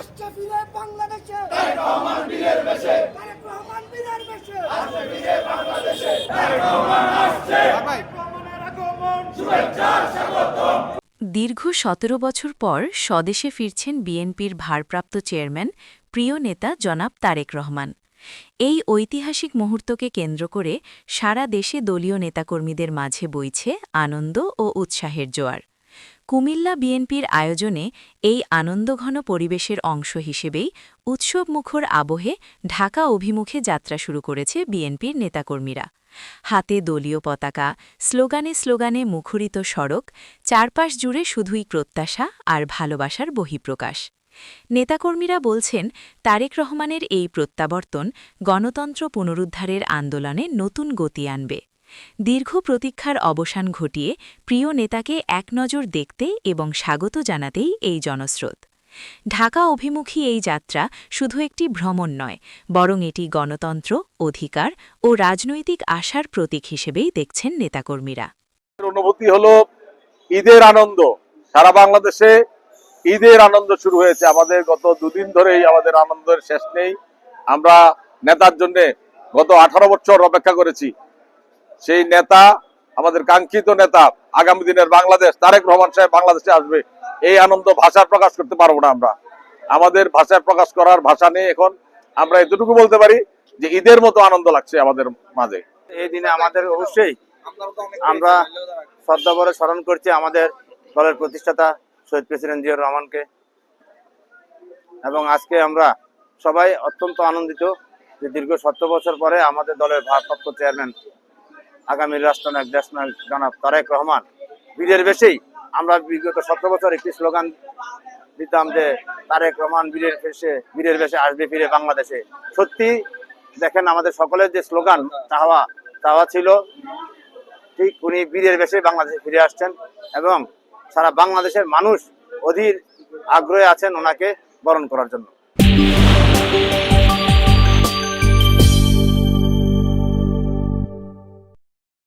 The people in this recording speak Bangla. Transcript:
আসছে ফিরে বাংলাদেশে। তারেক রহমান বীরের বেশে। তারেক রহমান বীরের বেশে। আসছে ফিরে বাংলাদেশে। তারেক রহমান আসছে। রহমানের আগমন। স্বাগতম। দীর্ঘ সতেরো বছর পর স্বদেশে ফিরছেন বিএনপির ভারপ্রাপ্ত চেয়ারম্যান প্রিয় নেতা জনাব তারেক রহমান। এই ঐতিহাসিক মুহূর্তকে কেন্দ্র করে সারা দেশে দলীয় নেতাকর্মীদের মাঝে বইছে আনন্দ ও উৎসাহের জোয়ার। কুমিল্লা বিএনপির আয়োজনে এই আনন্দঘন পরিবেশের অংশ হিসেবেই উৎসবমুখর আবহে ঢাকা অভিমুখে যাত্রা শুরু করেছে বিএনপির নেতাকর্মীরা। হাতে দলীয় পতাকা, স্লোগানে স্লোগানে মুখরিত সড়ক, চারপাশ জুড়ে শুধুই প্রত্যাশা আর ভালোবাসার বহিঃপ্রকাশ। নেতাকর্মীরা বলছেন, তারেক রহমানের এই প্রত্যাবর্তন গণতন্ত্র পুনরুদ্ধারের আন্দোলনে নতুন গতি আনবে। দীর্ঘ প্রতীক্ষার অবসান ঘটিয়ে প্রিয় নেতাকে একনজর দেখতে এবং স্বাগত জানাতেই এই জনস্রোত। ঢাকা অভিমুখী এই যাত্রা শুধু একটি ভ্রমণ নয়, বরং এটি গণতন্ত্র, অধিকার ও রাজনৈতিক আশার প্রতীক হিসেবেই দেখছেন নেতাকর্মীরা। অনুভূতি হল ঈদের আনন্দ। সারা বাংলাদেশে ঈদের আনন্দ শুরু হয়েছে। আমাদের গত দুদিন ধরেই আমাদের আনন্দের শেষ নেই। আমরা নেতার জন্য গত আঠারো বছর অপেক্ষা করেছি। সেই নেতা, আমাদের কাঙ্ক্ষিত নেতা, আগামী দিনের বাংলাদেশ, তারেক রহমান সাহেব বাংলাদেশে আসবে। এই আনন্দ ভাষার প্রকাশ করতে পারব না আমরা। আমাদের ভাষায় প্রকাশ করার ভাষা নেই এখন আমরা এতটুকু বলতে পারি যে ঈদের মতো আনন্দ লাগছে আমাদের মাঝে। এই দিনে আমাদের অবশ্যই আমরা শ্রদ্ধা ভরে স্মরণ করছি আমাদের দলের প্রতিষ্ঠাতা শহীদ প্রেসিডেন্ট জিয়াউর রহমানকে। এবং আজকে আমরা সবাই অত্যন্ত আনন্দিত যে দীর্ঘ সত্তর বছর পরে আমাদের দলের ভারপ্রাপ্ত চেয়ারম্যান আগামী রাষ্ট্রনায়ক দেশনায়ক জনাব তারেক রহমান। বীরের বেশেই আমরা বিগত সত্তর বছর একটি স্লোগান দিতাম যে, তারেক রহমান বীরের বেশে বীরের বেশে আসবে ফিরে বাংলাদেশে। সত্যি, দেখেন আমাদের সকলের যে স্লোগান, তাহা তাহা ছিল, ঠিক উনি বীরের বেশে বাংলাদেশে ফিরে আসছেন এবং সারা বাংলাদেশের মানুষ অধীর আগ্রহে আছেন ওনাকে বরণ করার জন্য।